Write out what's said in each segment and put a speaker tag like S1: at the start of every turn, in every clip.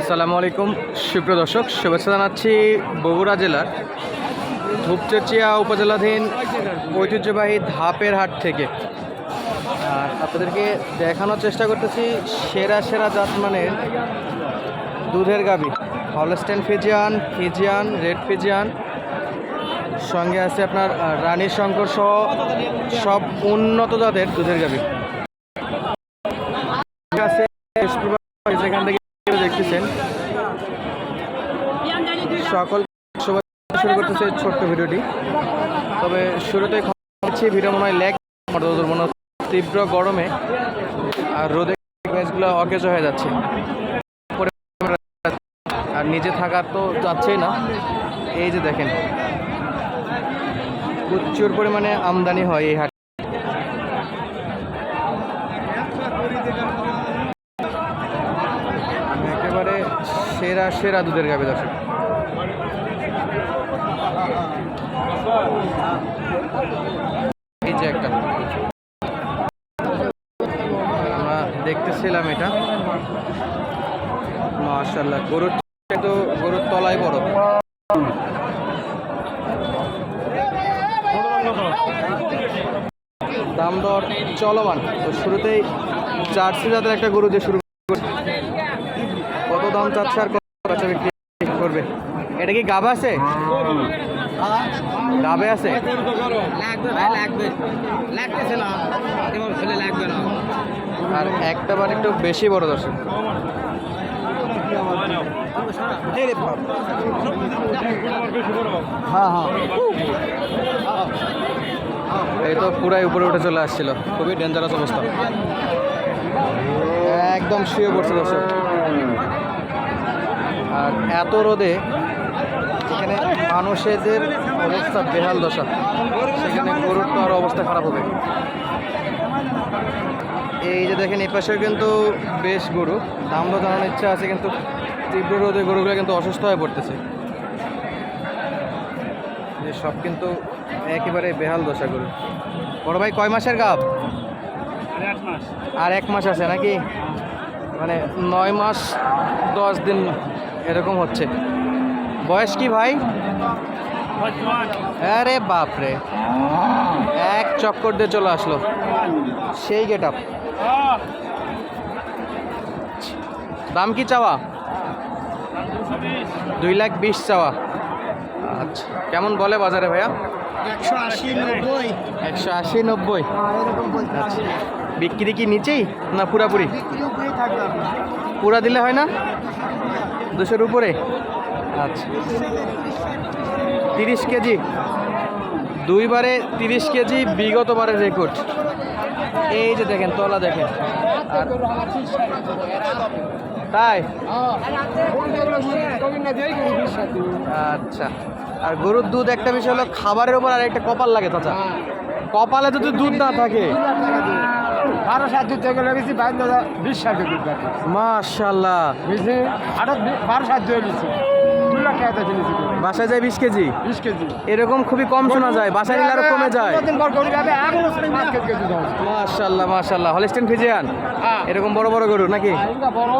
S1: আসসালামু আলাইকুম, সুপ্রিয় দর্শক, শুভেচ্ছা জানাচ্ছি বগুড়া জেলার ধূপচেচিয়া উপজেলাধীন ঐতিহ্যবাহী ধাপের হাট থেকে। আর আপনাদেরকে দেখানোর চেষ্টা করতেছি সেরা সেরা জাত মানের দুধের গাবি Holstein Friesian Friesian, red Friesian. সঙ্গে আছে আপনার রানী শঙ্কর সহ সব উন্নত জাতের দুধের গাবি আছে যেখান থেকে সকল শুরু করতেছে ছোট্ট ভিডিওটি। তবে শুরুতে হচ্ছে ভিডিও মনে হয় ল্যাগ মনে তীব্র গরমে আর রোদে ম্যাচগুলো অকেজ হয়ে যাচ্ছে। আর নিজে থাকার তো যাচ্ছেই না। এই যে দেখেন, প্রচুর পরিমাণে আমদানি হয় এই হাট একেবারে সেরা সেরা দুধের গাবে, দর্শক। এই যে একটা। আমরা দেখতেছিলাম এটা। মাশাল্লাহ গরুর তো গরুর তলায় বড়। দাম দর চলমান। তো শুরুতেই জার্সি জাতের একটা গরু দিয়ে শুরু। কত দাম চাচ্ছে আর কত বাচ্চা বিক্রি করবে? এটা কি গাবে আছে? গাবে আছে? আর একটা বার একটু বেশি বড় দর্শক। হ্যাঁ হ্যাঁ। এই তো পুরাই উপরে উঠে চলে আসছিল। খুবই ডেঞ্জারাস অবস্থা। একদম শুয়ে পড়ছে দর্শক। আর এত রোদে এখানে মানুষেদের অবস্থা বেহাল দশা, সেখানে গরুর তো আরও অবস্থা খারাপ হবে। এই যে দেখেন, এই পাশেও কিন্তু বেশ গরু। দাম তো জানানোর ইচ্ছা আছে, কিন্তু তীব্র রোদে গরুগুলো কিন্তু অসুস্থ হয়ে পড়তেছে। যে সব কিন্তু একেবারে বেহাল দশা গরু। বড় ভাই, কয় মাসের গাব? আর এক মাস আছে নাকি? মানে নয় মাস, দশ দিন এরকম হচ্ছে। বয়স কি ভাই? আরে বাপরে। এক চক্কর দিয়ে চলে আসলো। সেই গেট আপ দাম কি চাওয়া? দুই লাখ বিশ চাওয়া। আচ্ছা কেমন বলে বাজারে ভাইয়া?
S2: একশো আশি নব্বই।
S1: একশো আশি নব্বই।
S2: বলতে
S1: আচ্ছা। বিক্রি কি নিচেই না পুরাপুরি? পুরা দিলে হয় না? দুশোর উপরে? আচ্ছা। তিরিশ কেজি। দুইবারে তিরিশ কেজি বিগতবারের রেকর্ড। এই যে দেখেন, তলা দেখেন। তাই? আচ্ছা। আর গরুর দুধ একটা বিষয় হলো, খাবারের উপর আর একটা কপাল লাগে, চাচা। কপালে যদি দুধ না থাকে
S2: বারো সাত থেকে লেগেছি বাইর দাদা বিশ ষাট দিন
S1: মাশাল্লাহ
S2: বুঝলি? আঠাশ বারো সাত দিয়ে নিচ্ছি
S1: বাসায় যায় বিশ কেজি?
S2: বিশ কেজি।
S1: এরকম খুবই কম শোনা যায় বাসায় নিলে আরও কমে যায়। মাশাল্লাহ মাশাল্লাহ হলিস্টেন ফিজিয়ান?
S2: হ্যাঁ।
S1: এরকম বড় বড় গরু নাকি?
S2: বড়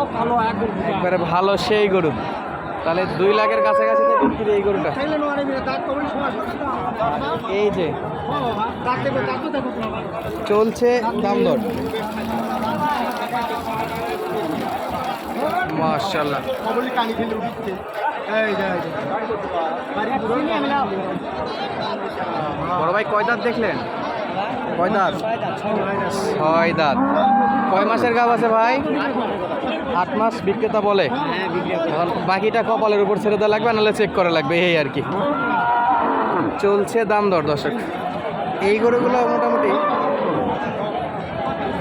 S1: একবারে ভালো সেই গরু। তাহলে দুই লাখের কাছাকাছি তো বিক্রি এই গরুটা। এই যে চলছে দাম দর।
S2: পুরো
S1: বড় ভাই কয় দাঁত দেখলেন? কয় দাঁত ছয় দাঁত কয় মাসের গাব আছে ভাই? আট মাস বিক্রেতা বলে। বাকিটা কপালের উপর ছেড়ে দেওয়া লাগবে, নাহলে চেক করা লাগবে, এই আর কি। চলছে দাম দর, দর্শক। এই গরুগুলো মোটামুটি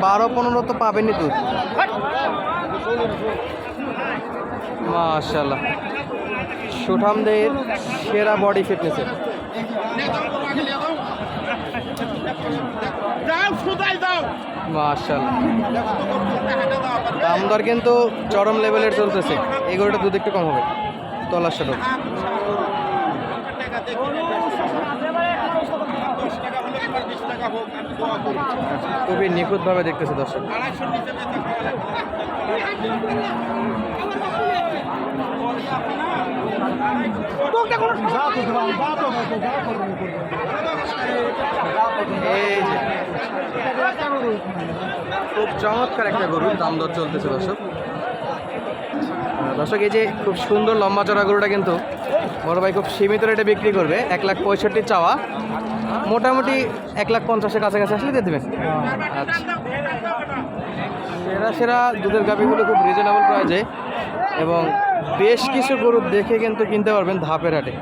S1: বারো, পনেরো তো পাবেনই দুধ। মাশাল্লাহ সুঠামদের সেরা বডি ফিটনেসের দাম দর কিন্তু চরম লেভেলের চলতেছে। এই গরুটা দুধ একটু কম হবে। তলার সাথে
S3: টাকা
S1: খুবই নিখুঁতভাবে দেখতেছে দর্শক। খুব চমৎকার একটা গরুর দাম দর চলতেছে দর্শক। দর্শক, এই যে খুব সুন্দর লম্বা চড়া গরুটা কিন্তু বড় ভাই খুব সীমিত রেটে বিক্রি করবে, এক লাখ পঁয়ষট্টি চাওয়া। মোটামুটি এক লাখ পঞ্চাশের কাছাকাছি আসলে দিয়ে দেবেন। আচ্ছা। সেরা সেরা দুধের গাভিগুলো খুব রিজনেবল প্রাইজে এবং বেশ কিছু গরু দেখে কিন্তু কিনতে পারবেন ধাপের হাটে।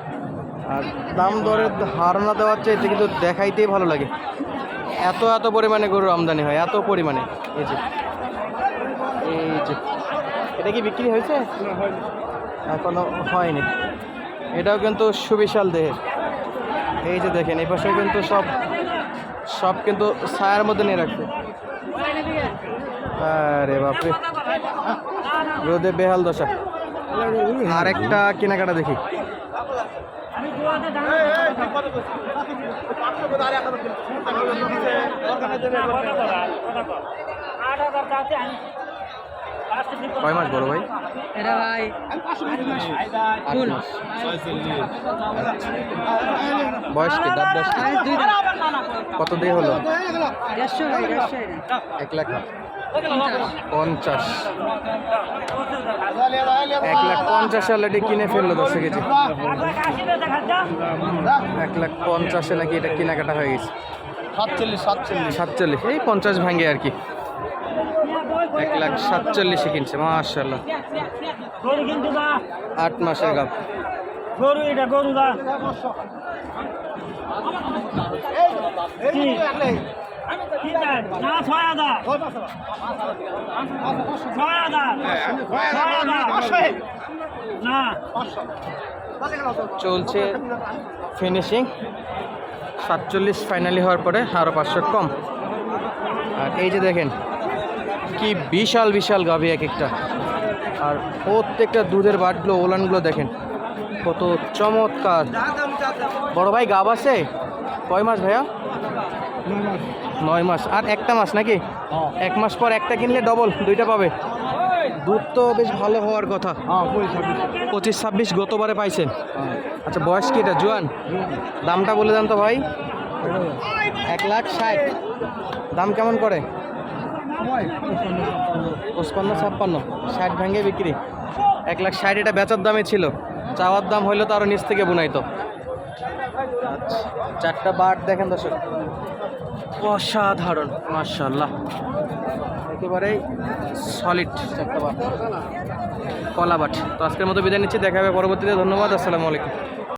S1: আর দাম দরের ধারণা দেওয়ার চাইতে কিন্তু দেখাইতেই ভালো লাগে। এত এত পরিমাণে গরুর আমদানি হয়, এত পরিমাণে। এই যে এই যে, এটা কি বিক্রি হয়েছে? এখনও হয়নি। এটাও কিন্তু সুবিশাল দেহের। এই যে দেখেন, এই পাশে কিন্তু সব সব কিন্তু ছায়ার মধ্যে নিয়ে রাখছে। আরে বাপরে। রোদে বেহাল দশা। আরেকটা কেনাকাটা দেখি কয় মাস বড় ভাই
S2: এটা ভাই
S1: বয়স কি দাঁত দশ কত দিয়ে হলো এক লাখ পঞ্চাশ। এক লাখ পঞ্চাশ অলরেডি কিনে ফেলল দশ কেজি। এক লাখ পঞ্চাশে নাকি এটা কেনাকাটা হয়ে গেছে।
S3: সাতচল্লিশ সাতচল্লিশ।
S1: সাতচল্লিশ এই পঞ্চাশ ভাঙে আর কি। এক লাখ সাতচল্লিশে কিনছে মার্শাল্লাহ
S2: গরু কিন্তু দা
S1: আট মাসের গাপ।
S2: গরু এটা গরু দা।
S1: চলছে ফিনিশিং সাতচল্লিশ ফাইনালি হওয়ার পরে আরও পাঁচশো কম। আর এই যে দেখেন, কি বিশাল বিশাল গাভি এক একটা। আর প্রত্যেকটা দুধের বাটগুলো, ওলানগুলো দেখেন, কত চমৎকার। বড় ভাই গাব আছে? কয় মাস ভাইয়া? নয় মাস। আর একটা মাস নাকি? এক মাস পর একটা কিনলে ডবল দুইটা পাবে। দুধ তো বেশ ভালো হওয়ার কথা। পঁচিশ ছাব্বিশ। গতবারে পাইছেন আচ্ছা বয়স কি এটা? জোয়ান? দামটা বলে দেন তো ভাই। এক লাখ ষাট। দাম কেমন করে? পঁচপান্ন ছাপ্পান্ন। ষাট ভেঙে বিক্রি। এক লাখ ষাট এটা বেচার দামে ছিল। চাওয়ার দাম হইল তো আরও নিচ থেকে বুনাইতো। চারটা বাট দেখেন দর্শক। অসাধারণ। মার্শাল্লাহ একেবারেই সলিড চারটা বাট কলা বাট তো আজকের মতো বিদায় নিচ্ছি। দেখা হবে পরবর্তীতে। ধন্যবাদ। আসসালামু আলাইকুম।